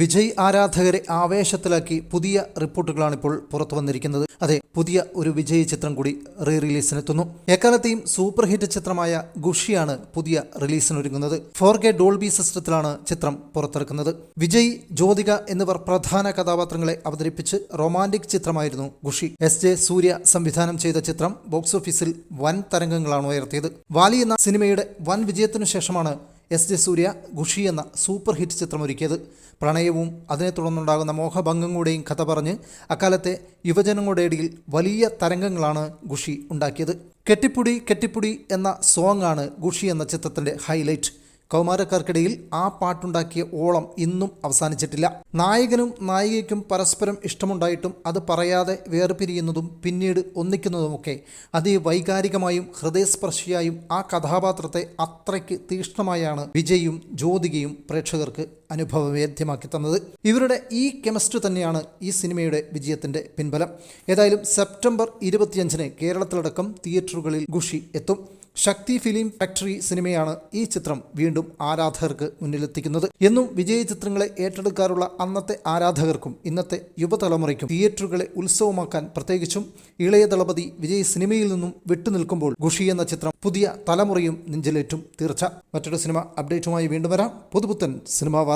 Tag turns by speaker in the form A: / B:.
A: വിജയ് ആരാധകരെ ആവേശത്തിലാക്കി പുതിയ റിപ്പോർട്ടുകളാണ് ഇപ്പോൾ പുറത്തു വന്നിരിക്കുന്നത്. അതെ പുതിയ ഒരു വിജയ് ചിത്രം കൂടി റീ റിലീസിനെത്തുന്നു എക്കാലത്തെയും സൂപ്പർ ഹിറ്റ് ചിത്രമായ ഗുഷിയാണ് പുതിയ റിലീസിനൊരുങ്ങുന്നത്. ഫോർ കെ ഡോൾബി സിസ്റ്റത്തിലാണ് ചിത്രം പുറത്തിറക്കുന്നത്. വിജയ് ജ്യോതിക എന്നിവർ പ്രധാന കഥാപാത്രങ്ങളെ അവതരിപ്പിച്ച് റൊമാന്റിക് ചിത്രമായിരുന്നു ഗുഷി എസ് ജെ സൂര്യ സംവിധാനം ചെയ്ത ചിത്രം ബോക്സ് ഓഫീസിൽ വൻ തരംഗങ്ങളാണ് ഉയർത്തിയത്. വാലി എന്ന സിനിമയുടെ വൻ വിജയത്തിനു ശേഷമാണ് എസ് ജെ സൂര്യ ഖുഷി എന്ന സൂപ്പർ ഹിറ്റ് ചിത്രമൊരുക്കിയത്. പ്രണയവും അതിനെ തുടർന്നുണ്ടാകുന്ന മോഹഭംഗം കൂടെയും കഥ പറഞ്ഞ് അക്കാലത്തെ യുവജനങ്ങളുടെ ഇടയിൽ വലിയ തരംഗങ്ങളാണ് ഖുഷി ഉണ്ടാക്കിയത്. കെട്ടിപ്പുടി കെട്ടിപ്പുടി എന്ന സോങ് ആണ് ഖുഷി എന്ന ചിത്രത്തിന്റെ ഹൈലൈറ്റ് കൗമാരക്കാർക്കിടയിൽ ആ പാട്ടുണ്ടാക്കിയ ഓളം ഇന്നും അവസാനിച്ചിട്ടില്ല. നായകനും നായികയ്ക്കും പരസ്പരം ഇഷ്ടമുണ്ടായിട്ടും അത് പറയാതെ വേർപിരിയുന്നതും പിന്നീട് ഒന്നിക്കുന്നതുമൊക്കെ അതിവൈകാരികമായും ഹൃദയസ്പർശിയായും ആ കഥാപാത്രത്തെ അത്രയ്ക്ക് തീക്ഷ്ണമായാണ് വിജയും ജ്യോതികയും പ്രേക്ഷകർക്ക് അനുഭവവേദ്യമാക്കി തന്നത് ഇവരുടെ ഈ കെമിസ്ട്രി തന്നെയാണ് ഈ സിനിമയുടെ വിജയത്തിന്റെ പിൻബലം. ഏതായാലും സെപ്റ്റംബർ ഇരുപത്തിയഞ്ചിന് കേരളത്തിലടക്കം തിയേറ്ററുകളിൽ ഖുഷി എത്തും. ശക്തി ഫിലിം ഫാക്ടറി സിനിമയാണ് ഈ ചിത്രം വീണ്ടും ആരാധകർക്ക് മുന്നിലെത്തിക്കുന്നത്. എന്നും വിജയ ചിത്രങ്ങളെ ഏറ്റെടുക്കാറുള്ള അന്നത്തെ ആരാധകർക്കും ഇന്നത്തെ യുവതലമുറയ്ക്കും തിയേറ്ററുകളെ ഉത്സവമാക്കാൻ പ്രത്യേകിച്ചും ഇളയ ദളപതി വിജയ് സിനിമയിൽ നിന്നും വിട്ടുനിൽക്കുമ്പോൾ ഖുഷി എന്ന ചിത്രം പുതിയ തലമുറയും നെഞ്ചിലേറ്റും തീർച്ച. മറ്റൊരു സിനിമ അപ്ഡേറ്റുമായി വീണ്ടും വരാം. പുതുപുത്തൻ സിനിമാ